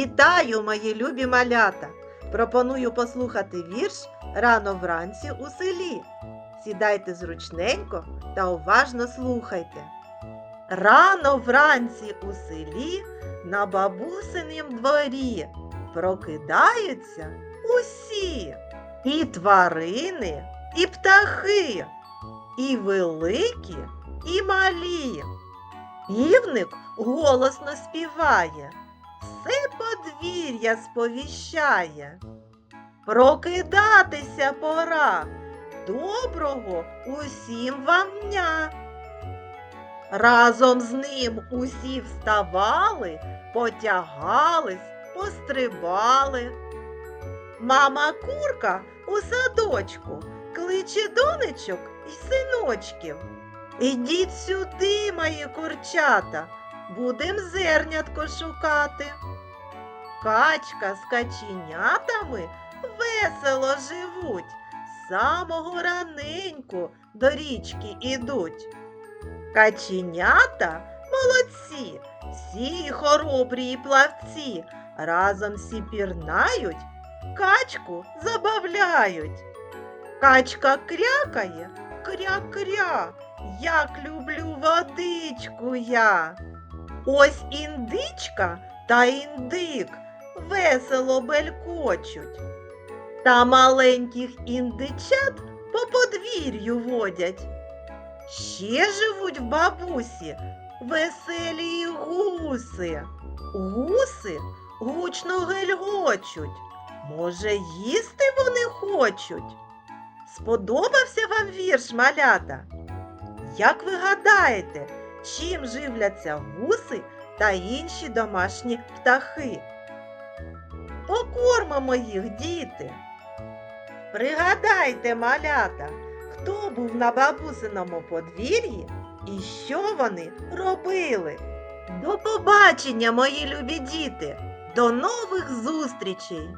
Вітаю, мої любі малята! Пропоную послухати вірш рано вранці у селі. Сідайте зручненько та уважно слухайте. Рано вранці у селі на бабусинім дворі прокидаються усі і тварини, і птахи, і великі, і малі. Півник голосно співає, все подвір'я сповіщає. Прокидатися пора. Доброго усім вам дня. Разом з ним усі вставали, потягались, пострибали. Мама курка у садочку кличе донечок і синочків. Ідіть сюди, мої курчата, будем зернятко шукати. Качка з каченятами весело живуть, самого раненьку до річки ідуть. Каченята молодці, всі хоробрі й плавці, разом всі пірнають, качку забавляють. Качка крякає, кря-кря, як люблю водичку я. Ось індичка та індик весело белькочуть. Та маленьких індичат по подвір'ю водять. Ще живуть в бабусі веселі гуси. Гуси гучно гельгочуть. Може, їсти вони хочуть? Сподобався вам вірш, малята? Як ви гадаєте, чим живляться гуси та інші домашні птахи? Покормимо їх, діти. Пригадайте, малята, хто був на бабусиному подвір'ї і що вони робили. До побачення, мої любі діти! До нових зустрічей!